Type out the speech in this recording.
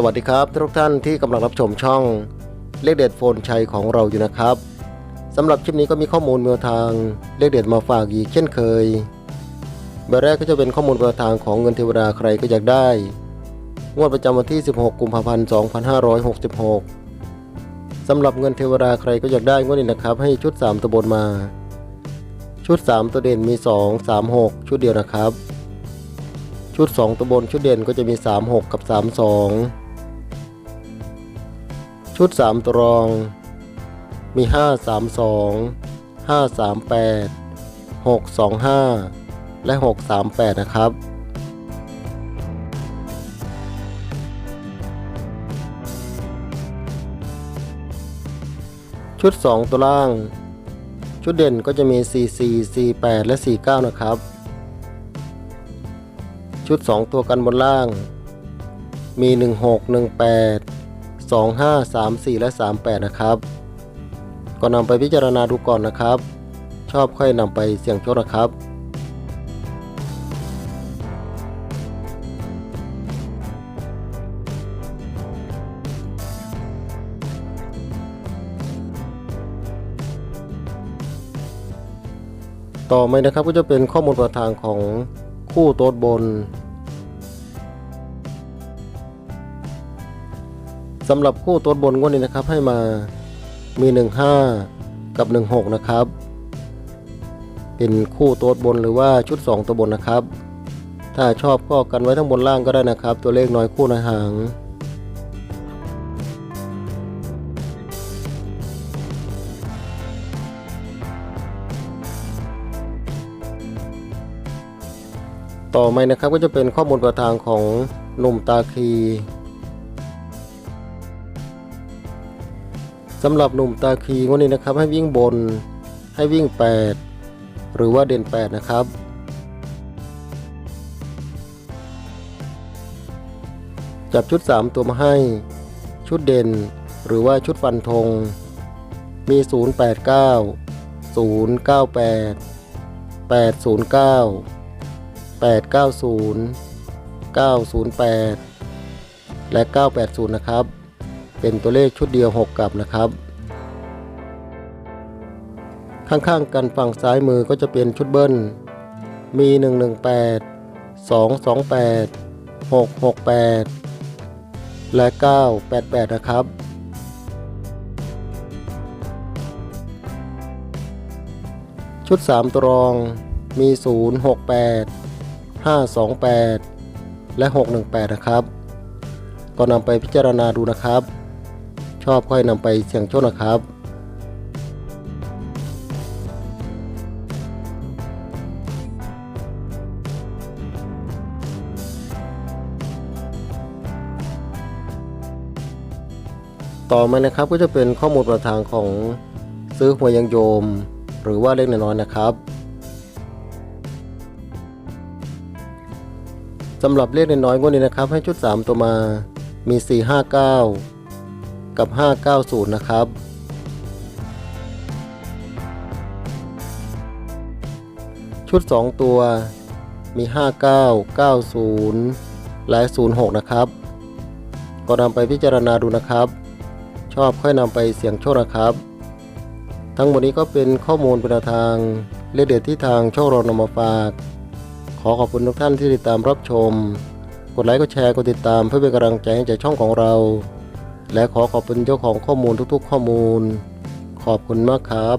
สวัสดีครับทุกท่านที่กำลังรับชมช่องเลขเด็ดโฟนชัยของเราอยู่นะครับสำหรับคลิปนี้ก็มีข้อมูลแนวทางเลขเด็ดมาฝากอีกเช่นเคยแบบแรกก็จะเป็นข้อมูลแนวทางของเงินเทวดาใครก็อยากได้ งวดประจำวันที่ 16 กุมภาพันธ์ 2566สำหรับเงินเทวดาใครก็อยากได้งวดนี้นะครับ ให้ชุด 3ตัวบนมา ชุด 3 ตัวเด่นมี 2 3 6 ชุดเดียวนะครับ ชุด 2 ตัวบนชุดเด่นก็จะมี 3 6 กับ 3 2 ชุด 3 ตรอง มี 5 3 2 5 3 8 6 2 5 และ 6 3 8 นะครับ ชุด 2 ตัวล่าง ชุดเด่นก็จะมี 4 4 4 8 และ 4 9 นะครับ ชุด 2 ตัวกันบนล่าง มี 16 18 25 34 และ 38 นะครับ ก็นำไปพิจารณาดูก่อนนะครับ ชอบค่อยนำไปเสี่ยงโชคนะครับต่อไปนะครับก็จะเป็นข้อมูลประทางของคู่โต๊ดบน สำหรับคู่ตัวบนงวดนี้นะครับให้มามี 15 กับ 16 นะครับ เป็นคู่ตัวบนหรือว่าชุด 2 ตัวบนนะครับ ถ้าชอบก็กันไว้ทั้งบนล่างก็ได้นะครับ ตัวเลขน้อยคู่ในอยหางต่อมานะครับก็จะเป็นข้อมูลประทางของหนุ่มตาคี สำหรับหนุ่มตาคีงวดนี้นะครับให้วิ่งบนให้วิ่ง 8 หรือว่าเด่น 8 นะครับ จับชุด 3 ตัวมาให้ ชุดเด่น หรือว่าชุดฟันธง มี 089 098 809 890 908 และ 980 นะครับ เป็นตัวเลขชุดเดียว 6กลับนะครับ ข้างๆกันฝั่งซ้ายมือก็จะเป็นชุดเบิ้ล มี 118 228 668 และ 988 นะครับชุด 3 ตรองมี 068 528 และ 618 นะครับ ก็นำไปพิจารณาดูนะครับ ชอบค่อยนำไปเสี่ยงโชคนะครับ ต่อมานะครับก็จะเป็นข้อมูลประทางของซื้อหวยยังโยม หรือว่าเลขน้อยนะครับสำหรับเลขน้อยๆงวดนี้นะครับ ให้ชุด 3 ตัวมามี 459 กับ 590 นะครับ ชุด 2 ตัวมี 59 90 และ 06 นะครับ ก็นำไปพิจารณาดูนะครับ ชอบค่อยนำไปเสี่ยงโชคนะครับ ทั้งหมดนี้ก็เป็นข้อมูลเป็นทางเลเด็ดที่ทางโชคเรานำมาฝาก ขอขอบคุณทุกท่านที่ติดตามรับชม กดไลค์กดแชร์กดติดตามเพื่อเป็นกำลังใจให้แก่ช่องของเรา และขอขอบคุณเจ้าของข้อมูลทุกๆ ข้อมูล ขอบคุณมากครับ